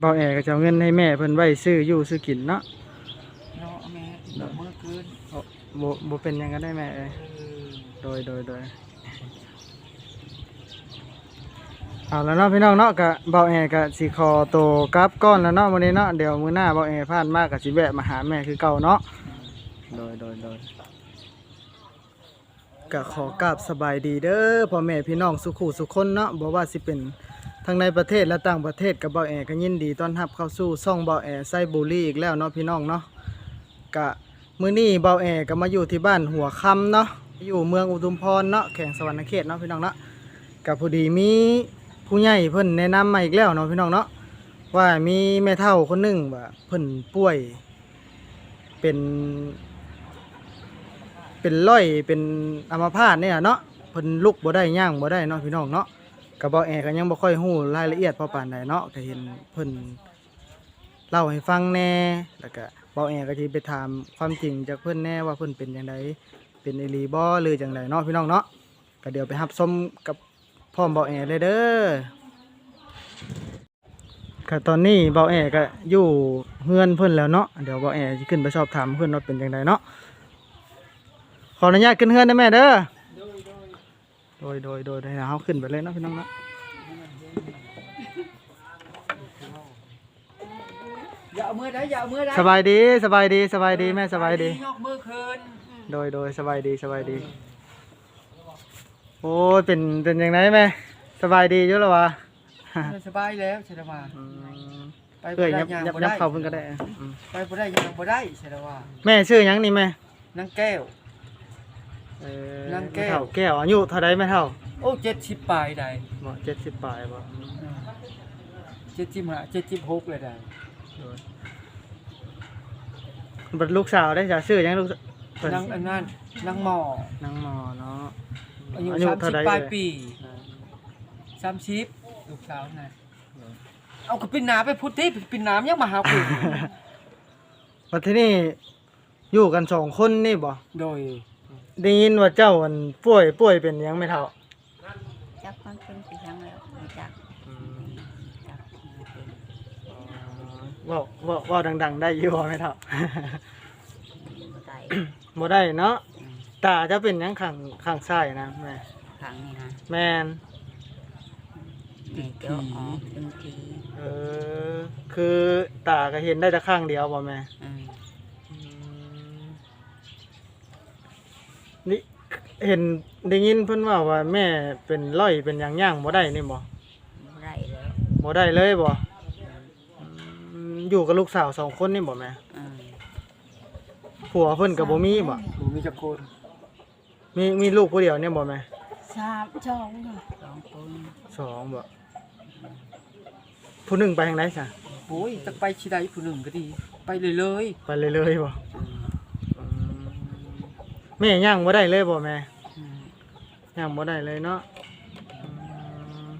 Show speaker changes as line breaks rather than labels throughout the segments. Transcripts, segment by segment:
เบาแอก็จะเอาเงินให้แม่เพิ่นไว้ซื้ออยู่ซื้อกินเนาะ
เนาะแม่ดอกมือคืน
บ่บ่เป็นหยังก็ได้แม่เอ้ย
เออ
โดยโดยโดยเอาแล้วเนาะพี่น้องเนาะกะเบาแอก็สิขอโตวกลับก้อนแล้วเนาะมื้อนี้เนาะเดี๋ยวมื้อหน้าเบาแอผ่านมากก็สิแวะมาหาแม่คือเก่าเนาะโดยโดยโดยก็ขอกราบสบายดีเด้อพ่อแม่พี่น้องสุขุสุขคนเนาะบ่ว่าสิเป็น ทั้งในประเทศและต่างประเทศกับเบาแอก็ยินดีต้อนรับเข้าสู่ช่องเบาแอไซบุรีอีกแล้วเนาะพี่น้องเนาะกะมื้อนี้เบาแอก็มาอยู่ที่บ้านหัวค่ำเนาะอยู่เมืองอุทุมพรเนาะแข่งสวรรค์เขตเนาะพี่น้องเนาะกับพอดีมีผู้ใหญ่เพิ่นแนะนำมาอีกแล้วเนาะพี่น้องเนาะว่ามีแม่เฒ่าคนหนึงว่าเพิ่นป่วย เป็น เป็นร้อยเป็นอัมพาตเนี่ยเนาะเพิ่นลุกบ่ได้ย่างบ่ได้เนาะพี่น้องเนาะ ก็บ่แอก็ยังบ่ค่อยฮู้รายละเอียดพอปานใดเนาะก็เห็นเพิ่นเล่าให้ฟังแน่แล้วก็บ่แอก็สิไปถามความจริงจากเพิ่นแน่ว่าเพิ่นเป็นจังไดเป็นอีหลีบ่หรือจังไดเนาะพี่น้องเนาะก็เดี๋ยวไปรับชมกับพร้อมเบาแอเลยเด้อค่ะตอนนี้เบาแอก็อยู่เฮือนเพิ่นแล้วเนาะเดี๋ยวเบาแอสิขึ้นไปสอบถามเพิ่นว่าเป็นจังไดเนาะขออนุญาตขึ้นเฮือนได้แม่เด้อ โดยโดยโดยให้เฮาขึ้นไปเลยเนาะพี่น้องเนาะ
อย่าเอามือได้อย่าเอามือได้
สบายดีสบายดีสบายดีแม่สบายดี
ยกมือคืน
โดยโดยสบายดีสบายดี โอ้ยเป็นเป็นยังไงแม่สบายดีอยู่แล้ววะ
สบายแล้วใช่ไหมว่า
อืม
ไป
เอ้
บ่
ย
ได้
ยับ
ยัง
ยับ
บ่
ยั
ได้
บเข้าเพิ่นก็ได้อืม
ไปบ่ได้ยังบ่ได้ใช่ไหมว่า
แม่ชื่อหยังนี่แม่
นางแก้ว
เอ่อนา
งแก้ว
ม่เฒ่าแก้วอายุเท่าไรแม่เท่า
โอ้เจ็ดสิบปลายได้
บ่เจ็ดสิบปลายบ่
เจ็ดสิบห้าเจ็ดสิบหกเลยได้
บัดลูกสาวได้จ้ะชื่อหยังลูกเพิ่น
นางอันนั้นนางหมอนา
งหมอเนาะ
อายุ
อายุ
สาม
เท่า
สิบ
ใด
ปลาย
เอ่ย
ปีสามสิบลูกสาวน่ะเอาก็ปินน้ำไปพุทธิปินน้ำยังมาหาคุณ
บัดที่นี่อยู่กันสองคนนี่บ่
โดย
ได้ยินว่าเจ้าอันป่วยป่วยเป็นหยังไม่เท่า
จักมันเป็นปีช่างแล้วไม่จักจักมันเป็น
เว้าเว้าเว้าดัง ๆ ได้อยู่บ่ไม่เท่า
บ่ได้
บ่ได้เนาะตาจะเป็นหยังข้างข้างซ้ายนะแม่
ครั้งนี้นะ
แม่น
แม่เจ้าออกเป็นที
เออคือตาก็เห็นได้แต่ข้างเดียวบ่แม่
อืม
นี่เห็นได้ยินเพิ่นว่าว่าแม่เป็นร้อยเป็นหยังย่างบ่ได้นี่บ่
บ่ได้แล้ว
บ่ได้เลยบ่อืมอยู่กับลูกสาวสองคนนี่บ่แม่
อืม
ผัวเพิ่นก็บ่มีบ่
หนูมีจักรคน
มีมีลูกผู้เดียวเนี่ยบ่แม่
สามช่องสองคน
สองบ่ผู้หนึงไปทางไหนซะ
โอ้ยจะไปชิได้ผู้หนึ่งก็ดี ไปเลยเลย
ไปเลยเลยบ่อืม แม่ย่างบ่ได้เลยบ่แม่
อืม
ย่างบ่ได้เลยเนาะอืม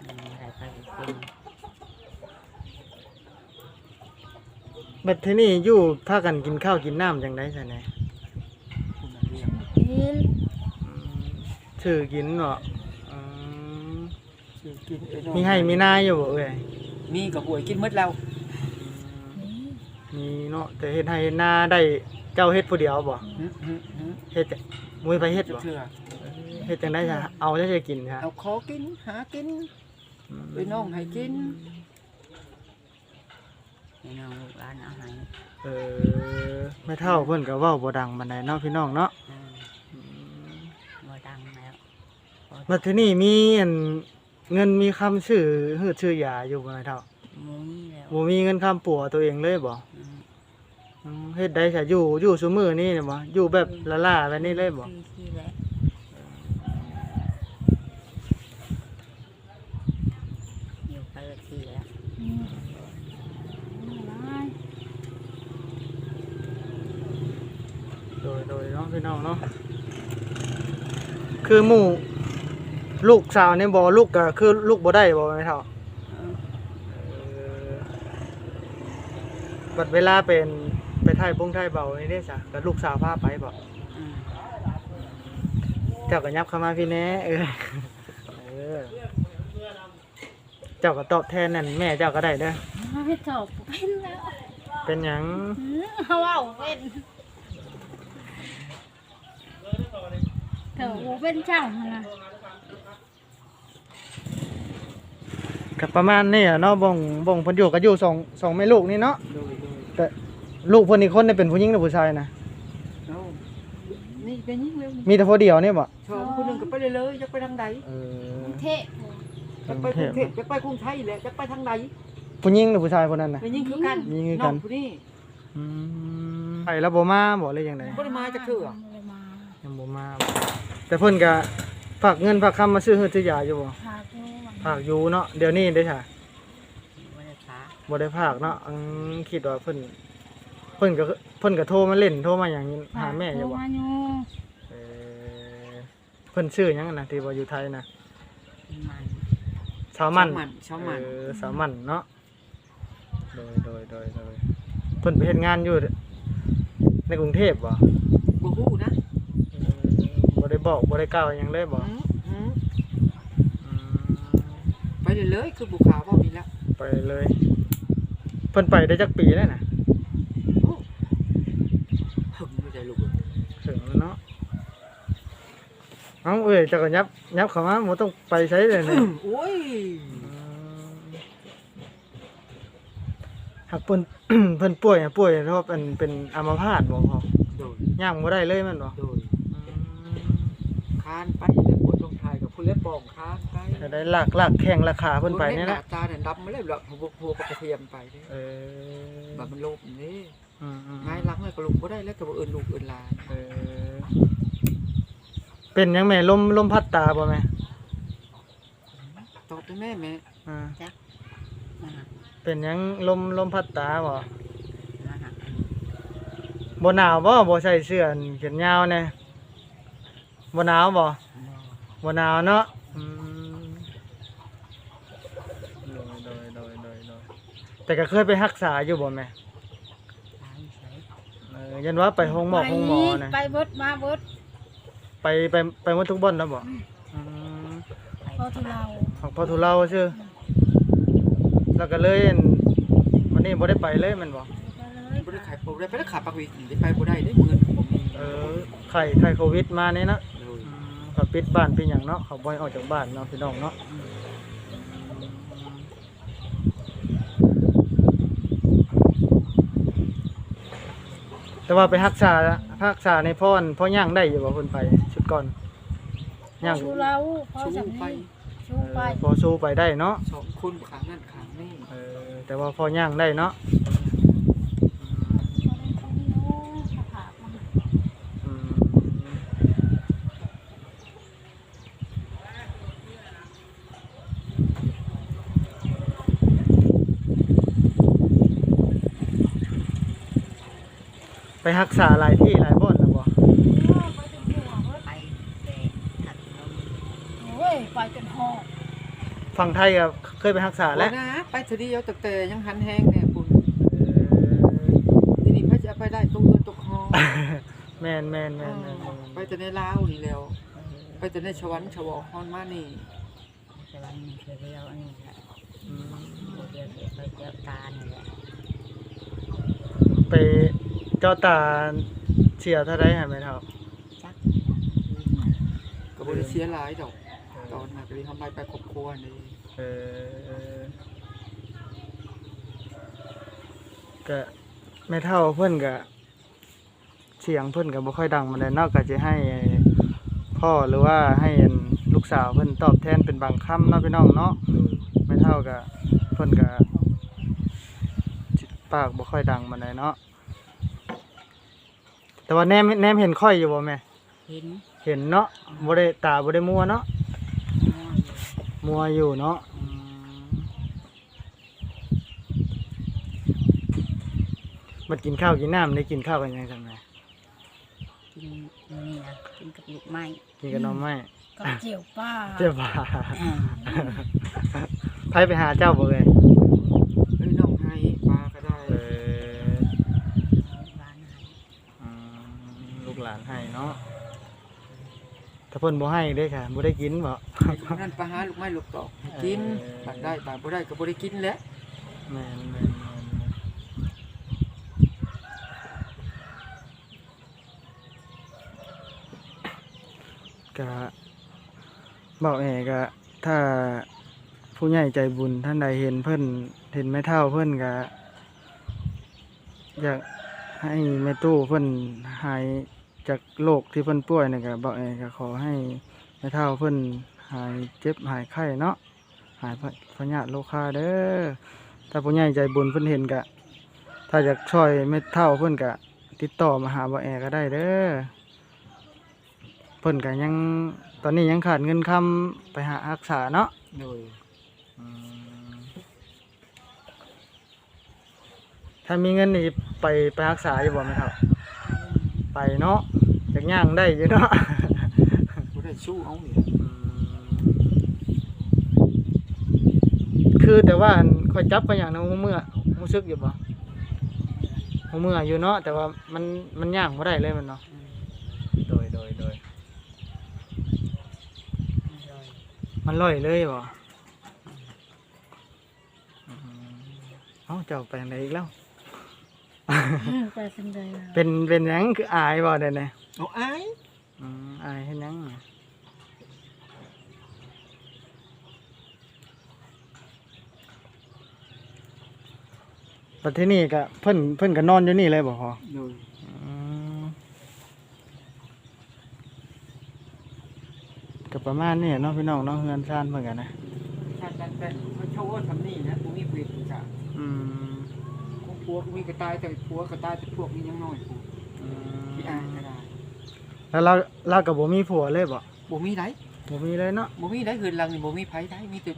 อืมอะไรไปเป็น
บัดทีนี้อยู่พากันกินข้าวกินน้ำจังได๋ซะแหน่
ผู้นั้นเรียก
กิน
ชื่อกินเนาะอืม
ชื่อกินไปโน่น
มีให้มีนาอยู่บ่เอ้ย
มีกับหวยกินหมดแล้ว
มีเนาะแต่เฮ็ดให้เฮ็ดนาได้เจ้าเฮ็ดผู้เดียวบ่
หึหึหึ
เฮ็ดมุ้ยไปเฮ็ด
จะ
บ่
เชื่อ
เฮ็ดจังได๋ซะเอาจะจะกินซะ
เอาขอกินหากินไปน้องให้กิน
ให้น้องลูกหลานเอาให้
เออไม่เท่าเพิ่นก็เว้าบ่ดังปานใดเนาะพี่น้องเนาะ
อืมบ่ดังแล้ว
บัดทีนี้มีอันเงินมีคำชื่อฮือชื่อยาอยู่บ่แม่เท่า
มุ้ยแล้ว
บ่มีเงินคำปัวตัวเองเลยบ่
อืม
อืมเฮ็ดได้ซะอยู่อยู่ซุมื้อนี้เนี่ยบ่อยู่แบบละล่าแบบนี้เลยบ่
ที่ที่แล้วอยู่ไปที่แล้ว
โดยโดยเนาะพี่น้องเนาะคือหมู่ลูกสาวนี่บ่ลูกก็คือลูกบ่ได้บ่แม่เท่าเออบัดเวลาเป็น ไปถ่ายบงถ่ายเบานี่ได้จ้ะกับลูกสาวพาไปบอก
อืม
เจ้าก็ยับเข้ามาพี่แหน่เออเออ เจ้าก็ตอบแทนนั่นแม่เจ้าก็ได้เด้อ
ไม่ตอบเป็นแล้ว
เป็นหยัง
เขาว่าเป็นเถอะกูเป็นช่างนะ
ก็ประมาณนี้อะเนาะบ่งบ่งเพิ่นอยู่ก็อยู่สองสองแม่ลูกนี่เนาะ
โดยโดย
แต่ ลูกเพิ่นอีกคนนี่เป็นผู้หญิงหรือผู้ชายนะ
เอานี่เป็นยิ่งเร็วนี่
มีแต่ผู้เดียวนี่บ่
ชอบคนหนึงก็ไปเลยเลยจะไปทางใด
เออ
เทะ
จะไปกรุงเทพจะไปกรุงไทยแหละจะไปทางใด
ผู้หญิงหรือผู้ชายคนนั้นน่ะ
เป็นยิ่งคือกัน
ยิ่งคือกัน
น้องผู้นี้
อืมไปแล้วบ่มาบ่เลยจังได
บ่ได้มาจากเทื่อ
เลยมา
ยังบ่มาบ่แต่เพิ่นก็ฝากเงินฝากคำมาซื้อเฮือซื้อยาอยู่บ่
พากูวัน
ฝากอยู่เนาะเดี๋ยวนี้ได้ค่ะ
บ่ได้ขา
บ่ได้ฝากเนาะอืมคิดว่าเพิ่น เพิ่นก็เพิ่นก็โทรมาเล่นโทรมาหยังหาแม่อยู่บ่
มาอยู่
เออเพิ่นชื่อหยังนะที่ว่าอยู่ไทยนะ
มัน
สาวมัน
ชาวมัน
เออสาวมันเนาะโดยโดยโดยโดยเพิ่นไปเฮ็ดงานอยู่ในกรุงเทพบ่
บ่ฮู้นะ
เออบ่ได้บอกบ่ได้กล่าวหยังเลยบ่
อืมอืม
อืม
ไปเลยเลยคือบุขาวบ่มีแล้ว
ไปเลย เพิ่นไปได้จักปีแล้วน่ะ
โอ้หึงไม่ใจลูกเอ้ย
ถึงแล้วเนาะ เอ้าเอ้ยเจักก็ยับยับเข้ามาบ่ต้องไปใช้เลยนี่
โอ้ย
หักเพิ่น เพิ่นป่วยอะป่วยเพราะเป็นเป็นอัมพาตบ่พ่อ
โดย
ย่างบ่ได้เลยแม่นบ่
โดยคานไปแล้วปวดตรงท้ายกับผู้เล็บปองคานไป
จะได้ลากลากแข้งลากขาเพิ่นไปนี่
ห
นะ
น้าตาเนี่ยดำมาเลยแบบหัวหัวกระเทียมไปนี่
เออ
แบบมันโลภนี่
อืมอืม
ง่ายหลังเลยก็ลูกบ่ได้แล้วก็บ่เอิ้นลูกเอิ้นหลาน
เออ เป็นหยังแม่ลมลมพัดตาบ่แม่
ตอบได้แม่แม่
อ่า
มา
เป็นหยังลมลมพัดตาบ่
มาหา
บ่หนาวบ่บ่ใส่เสื้อแขนยาวแน่บ่หนาวบ่บ่หนาวเนาะอืมโดยโดยโดยโดยโดยแต่ก็เคยไปรักษาอยู่บ่แม่
ตายใส่
เออยันว่าไปห้องหมอห้องหมอนะ
ไปเบิดมาเบิด
ไปไปไปหมดทุกบ่อนแล้วบ่อืม
พอที่เรา
ของพอทุเราชื่อแล้วก็เลยอั่นวันนี้บ่ได้ไปเลยแมันบ่
ไปเลย
บ่ได้ขายบ่ได้ไปได้ขาปักวิกได้ไปบ่ได้ได้เงินบ่มี
เออไข้ไข้โควิดมานี่นะ
โดย
อืมเขาปิดบ้านปิดหยังเนาะเขาบ่ให้ออกจากบ้านเนาะพี่น้องเนาะแต่ว่าไปรักษา รักษาในพ่อนพ่อย่างได้อยู่บ่เพิ่นไปชุดก่อนย่าง
ชูเราพอ
ชู
สำ
ไป
นี้ชูไป
พอสู้ไปได้เนาะ
สองคนขางนั่นขางนี่
เออแต่ว่าพ่อย่างได้เนาะ รักษาหลายที่หลายบ่อนแล้วบ่
ไปแต่ถัดลมโอ้ยไปจนหอบ
ฝั่งไทยก็เคยไปรักษา
แล้
แล้วว
นะไปเทอเดียวแต่แต่ยังหันแห้งแน่คุณ
เอ
ทีนี้พระจะไปได้ตรงเงินตกคอ
อแม่นแม่นแม่นแม่นแม่น
ไปแต่ในลาวนี่แล้ว ไปแต่ในชวันชวอฮอนมานี่
แต่วันนี้คือเดียวอันนี้แหละ
อืม
เดียวเดียวไปเดียวตานี่แหละ
ไป เจ้าตาเสียเท่าไรหาไหมครับ
จัก
ก็บริเสียหลายดอกตอนมาก็เลยทำลายไปครอบครัวนี่
เออก็แม่เท่าเพื่อนก็เสียงเพื่อนก็บ่ค่อยดังมาเลยนอกจากจะให้พ่อหรือว่าให้ลูกสาวเพื่อนตอบแทนเป็นบางคำเนาะพี่น้องเนาะแม่เท่าก็เพื่อนก็ปากบ่ค่อยดังมาเลยเนาะ แต่ว่าแนมแนมเห็นค่อยอยู่บ่แม่
เห็น
เห็นเนาะบ่ได้ตาบ่ได้มัวเนาะ
ม่วงอยู่
มัวอยู่เนาะมากินข้าวกินน้ำได้กินข้าวกันยังไง
กินนี่นะกินกับลูกไม้
กินกับน้องไม้
กับเจียวป้า
เจ้าบ่า
อ่า
ไผไปหาเจ้าบ่เลย
เอ้ยน้องให้ปลาก็ได้
เออ
บ้านให้
อืมลูกหลา นให้เนาะถ้าเพิ่นบ่ให้เด้อค่ะบ่ได้กินบ่
นั่นปลาหาลูกไม้ลูกตอก
เอ
กิน
เออ
ตัดได้ตัดบ่ได้ก็บ่ได้กินแหล้ว
แม่นแม่นแม่นแม่นก็บอกแอกะถ้าผู้ใหญ่ใจบุญท่านใดเห็นเพิ่นเห็นแม่เท่าเพิ่นก็อยากให้แม่ตู้เพิ่นหาย จากโรคที่เพิ่นป่วยนี่ก็บอกแอกก็ขอให้แม่เท่าเพิ่นหายเจ็บหายไข้เนาะหายพยาธิโรคาเด้อถ้าผู้ใหญ่ใจบุญเพิ่นเห็นกะถ้าอยากช่วยเม็ดเท่าเพิ่นกะติดต่อมาหาบ่แอก็ได้เด้อเพิ่นกะยังตอนนี้ยังขาดเงินคำไปหารักษาเนาะ
โดย
ถ้ามีเงินนี่ไปไปรักษาอยู่บ่แม่เท่า ไปเนาะอยากย่างได้อยู่เนาะ
บ่ได้สู้เอานี่
คือแต่ว่าอันคอยจับไปอย่างนั้นหูเมื่อหูซึกอยู่บ่หูเมื่ออยู่เนาะแต่ว่ามันมันย่างบ่ได้เลยมันเนาะโดยโดยโดยมันลอยเลยบ่อืมเอ้าเจ้าไปไหนอีกแล้ว
ไปสังใดล่ะ
เป็นเป็นหยังคืออายบ่ได้เนี่ย
เอาอาย
อืมอายเฮ็ดหยังปัจที่นี่ก็เพิ่นเพิ่นก็นอนอยู่นี่เลยบ่พอ
โดย
อืมก็ประมาณนี้เนาะพี่น้องเนาะเฮือนซ่านเพิ่นกันนะ
ถ้ากันแต่เขาโชว์ว่าทำนี่นะบ่มีเวทจ้ะ
อืม
ของ ผัวก็มีกระต่ายแต่ผัวกระต่ายแต่พวกนี้ยังน้อยผู้
อื
ที่อายก็
ม
ได้
แล้วเราเราก็บ่มีผัวเลยบ่
บ่มีได
บ่มีเลยเนาะ
บ่มีไดเฮือนหลังนี่บ่มีไผได้มีแต่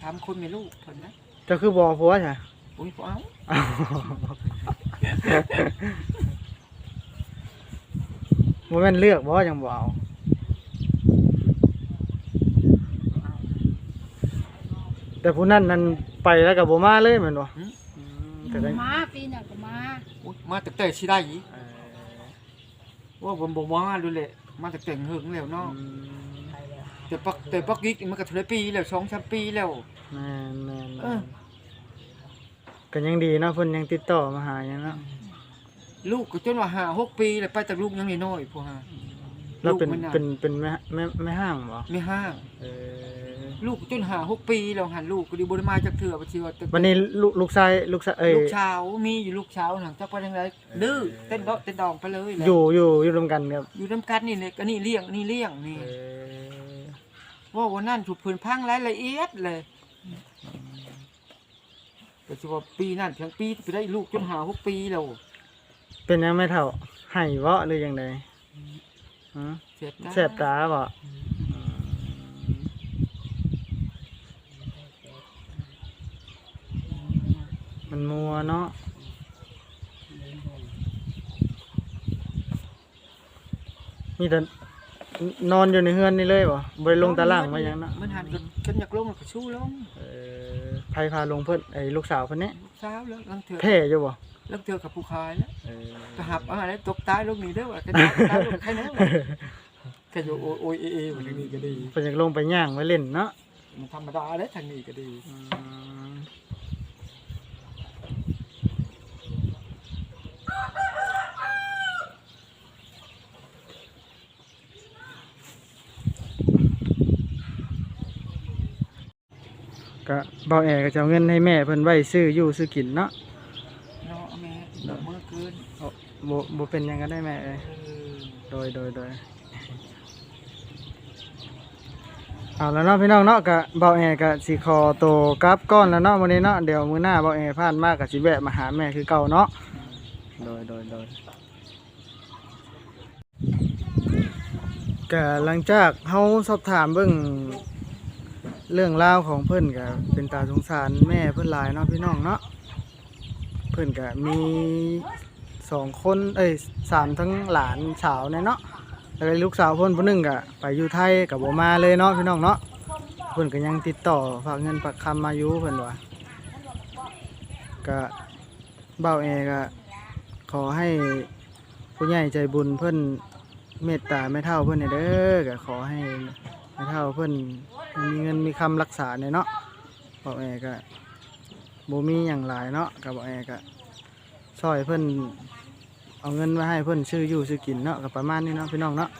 สามคนแม่ลูกเพิ่นนะ
เจะคือบ่ผัวใช่
บ่มีผู้เอา
บ่แม่นเลือกบ่ยังบ่เอาแต่ผู้นั้นนั่นไปแล้วก็บ่มาเลยแม่นบ่
หึ
อืมแต่ได้
มาปีน่ะก็มา
โอ๊ยมาแต่แต่สิได้อีก
เอ่อ
ว่าบ่บ่มาดูแหละมาแต่แต่งหึงแล้ว
อื
เนาะ
ม
แต่ปักแต่ปักกิ๊กนี่มันก็เท่าไหร่ปีแล้ว2-3ปีแล้ว
แม่นแม่น
เอ
แม่
อ
นก็ยังดีเนาะเพิ่นยังติดต่อมาหาหยังเนาะ
ลูกก็จนว่าห้าหกปีแล้วไปแต่ลูกยังน้อยๆพวกฮะ
เราเป็น
ลูกมันน่ะ
เป็นเป็นแม่แม่แม่ห้างบ่
ไม่ห้าง
เออ
ลูกจนห้าหกปีแล้วหันลูกก็ดีบ่ได้มาจักเทื่อบ่สิว่าแต่
วันนี้ลูกลูกชายลูกชายเอ้ย
ลูกเช้ามีอยู่ลูกเช้าหนังจักไปทางไหนดื้อเต้นเดาะเต้นดองไปเลยแหละ
อยู่อยู่อยู่รวมกันครับ
อยู่นํกันนี่เลยก็นี่เลี้ยงนี่เลี้ยงนี่
เออ
ว่าวันนั้นถูกเพิ่นพังรายละเอียดเลยก็สิว่าปีนั้นทั้งปีไปได้ลูกจนห้าหกปีแล้ว
เป็นยังไม่เท่าให้เวาะหรือยังไงฮะ
เจ็บนะ
แสบตาบ่มั นมัวเนาะมีแต่นอนอยู่ในเฮือนนี่เลยบ่บ่ได้ลงตารางมาหยังเนาะ
มันหันกันกันอยากลงก็ชูลง
เออไผพาลงเพิ่นไอ้ลูกสาวเพิ่นนี่
ลูกเช้าแล้วลังเถื่อ
แพ้อยู่บ่
ลังเถื่อกับผู้ขายแล้ว
เออ
ก็หับเอาอะไรตกตายลูกนี้เด้อว่าก็ตายตายลูกใครแน่วะแค่อยู่โอยโอยเอเอมาทางนี้ก็ดี
เพิ่นอยากลงไปย่างไว้เล่นเนาะ
มันธรรมดาเลยทางนี้ก็ดี
อืม ก็เบาแอก็จะเอาเงินให้แม่เพิ่นไว้ซื้ออยู่ซื้อกินเนาะ
เนาะแม่ดอกมือคืน
บ่บ่เป็นหยังก็ได้แม่เอ้ย
เออ
โดยโดยโดยเอาแล้วเนาะพี่น้องเนาะก็เบาแอก็สิขอโตวกลับก้อนแล้วเนาะมื้อนี้เนาะเดี๋ยวมื้อหน้าเบาแอผ่านมาก็สิแวะมาหาแม่คือเก่าเนาะโดยโดยโดยก็หลังจากเฮาสอบถามเบิ่ง เรื่องราวของเพิ่อนก็เป็นตาสงสารแม่เพิ่อนหลายเนาะพี่น้องเนาะเพิ่อนก็มีสองคนเอ้ยสามทั้งหลานสาวเนี่ยเนาะแล้วก็ลูกสาวเพิ่อนผู้หนึงก็ไปอยู่ไทยก็บ่มาเลยเนาะพี่น้องเนาะเพิ่อนก็ยังติดต่อฝากเงินฝากคำมาอยู่เพิ่อนว่าก็เบ้าแอก็ขอให้ผู้ใหญ่ใจบุญเพิ่อนเมตตาแม่เฒ่าเพิ่อนให้เด้อก็ขอให้แม่เฒ่าเพิ่อน มีเงินมีคำรักษาเนี่ยเนาะบ่แอก็บ่มีหยังหลายเนาะก็บ่แอก็ช่วยเพิ่อนเอาเงินมาให้เพิ่อนซื้ออยู่ซื้อกินเนาะก็ประมาณนี้เนาะพี่น้องเนาะ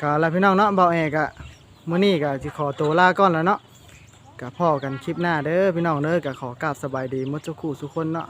ก็แล้วพี่น้องเนาะบ่แอก็มื้อนี้ก็สิขอตัวลาก่อนแล้วเนาะก็พ่อกันคลิปหน้าเด้อพี่น้องเด้อก็ขอกราบสบายดีมดทุกคู่ทุกคนเนาะ